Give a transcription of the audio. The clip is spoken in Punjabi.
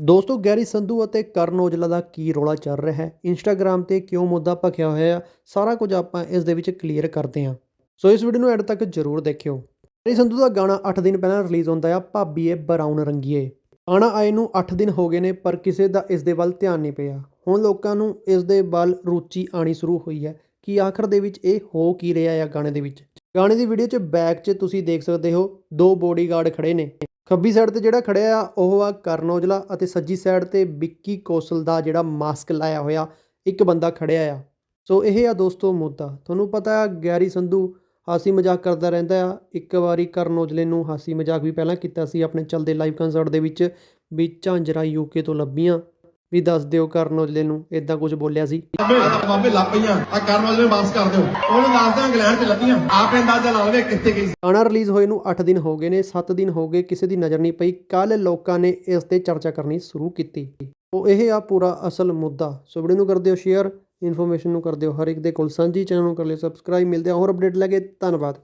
ਦੋਸਤੋ, ਗੈਰੀ ਸੰਧੂ ਅਤੇ ਕਰਨ ਔਜਲਾ ਦਾ ਕੀ ਰੌਲਾ ਚੱਲ ਰਿਹਾ ਹੈ? ਇੰਸਟਾਗ੍ਰam ਤੇ ਕਿਉਂ ਮੁੱਦਾ ਭਖਿਆ ਹੋਇਆ ਹੈ? ਸਾਰਾ ਕੁਝ ਆਪਾਂ ਇਸ ਦੇ ਵਿੱਚ ਕਲੀਅਰ ਕਰਦੇ ਹਾਂ। ਸੋ, ਇਸ ਵੀਡੀਓ ਨੂੰ ਐਡ ਤੱਕ ਜਰੂਰ ਦੇਖਿਓ। ਗੈਰੀ ਸੰਧੂ ਦਾ ਗਾਣਾ 8 ਦਿਨ ਪਹਿਲਾਂ ਰਿਲੀਜ਼ ਹੁੰਦਾ ਆ ਭਾਬੀਏ ਬਰਾਊਨ ਰੰਗੀਏ। ਗਾਣਾ ਆਏ ਨੂੰ 8 ਦਿਨ ਹੋ ਗਏ ਨੇ, ਪਰ ਕਿਸੇ ਦਾ ਇਸ ਦੇ ਵੱਲ ਧਿਆਨ ਨਹੀਂ ਪਿਆ। ਹੁਣ ਲੋਕਾਂ ਨੂੰ ਇਸ ਦੇ ਵੱਲ ਰੁਚੀ ਆਣੀ ਸ਼ੁਰੂ ਹੋਈ ਹੈ। ਕਿ ਆਖਰ ਦੇ ਵਿੱਚ ਇਹ ਹੋ ਕੀ ਰਿਹਾ ਆ ਗਾਣੇ ਦੇ ਵਿੱਚ? ਗਾਣੇ ਦੀ ਵੀਡੀਓ 'ਚ ਬੈਕ 'ਚ ਤੁਸੀਂ ਦੇਖ ਸਕਦੇ ਹੋ, ਦੋ ਬੋਡੀਗਾਰਡ ਖੜੇ ਨੇ। ਖੱਬੀ ਸਾਈਡ ਤੇ ਜਿਹੜਾ ਖੜਿਆ ਆ, ਉਹ ਆ ਕਰਨ ਔਜਲਾ ਅਤੇ ਸੱਜੀ ਸਾਈਡ ਤੇ ਵਿੱਕੀ ਕੌਸ਼ਲ ਦਾ ਜਿਹੜਾ ਮਾਸਕ ਲਾਇਆ ਹੋਇਆ, ਇੱਕ ਬੰਦਾ ਖੜਿਆ ਆ। ਸੋ ਇਹ ਆ ਦੋਸਤੋ ਮੁੱਦਾ। ਤੁਹਾਨੂੰ ਪਤਾ ਆ, ਗੈਰੀ ਸੰਧੂ ਹਾਸੀ ਮਜ਼ਾਕ ਕਰਦਾ ਰਹਿੰਦਾ ਆ। ਇੱਕ ਵਾਰੀ ਕਰਨ ਔਜਲੇ ਨੂੰ ਹਾਸੀ ਮਜ਼ਾਕ ਵੀ ਪਹਿਲਾਂ ਕੀਤਾ ਸੀ ਆਪਣੇ ਚੱਲਦੇ ਲਾਈਵ ਕਨਸਰਟ ਦੇ ਵਿੱਚ ਵੀ ਝਾਂਜਰਾ ਯੂਕੇ ਤੋਂ ਲੱਭੀਆਂ। ਵੀ ਦੱਸ ਦਿਓ ਕਰਨ ਔਜਲੇ ਨੂੰ ਇਦਾਂ ਕੁਝ ਬੋਲਿਆ ਸੀ। ਬਾਬੇ ਬਾਬੇ ਲੱਭ ਪਈਆਂ। ਆ ਕਰਨ ਵਾਲੇ ਨੂੰ ਵਾਪਸ ਕਰ ਦਿਓ। ਉਹਨੂੰ ਦੱਸਦਾ ਇੰਗਲੈਂਡ ਚ ਲੱਭੀਆਂ। ਆਪੇ ਅੰਦਾਜ਼ਾ ਲਾ ਲਵੇ ਕਿੱਥੇ ਗਈ ਗਾਣਾ ਰਿਲੀਜ਼ ਹੋਏ ਨੂੰ 8 ਦਿਨ ਹੋ ਗਏ ਨੇ 7 ਦਿਨ ਹੋ ਗਏ ਕਿਸੇ ਦੀ ਨਜ਼ਰ ਨਹੀਂ ਪਈ। ਕੱਲ ਲੋਕਾਂ ਨੇ ਇਸ ਤੇ ਚਰਚਾ ਕਰਨੀ ਸ਼ੁਰੂ ਕੀਤੀ। ਉਹ ਇਹ ਆ ਪੂਰਾ ਅਸਲ ਮੁੱਦਾ। ਸੋ ਵੀਡੀਓ ਨੂੰ ਕਰ ਦਿਓ ਸ਼ੇਅਰ ਇਨਫੋਰਮੇਸ਼ਨ ਨੂੰ ਕਰ ਦਿਓ ਹਰ ਇੱਕ ਦੇ ਕੋਲ। ਸਾਂਝੀ ਚੈਨਲ ਨੂੰ ਕਰ ਲਿਓ ਸਬਸਕ੍ਰਾਈਬ ਮਿਲਦੇ ਆ ਹੋਰ ਅਪਡੇਟ ਲੈ ਕੇ। ਧੰਨਵਾਦ।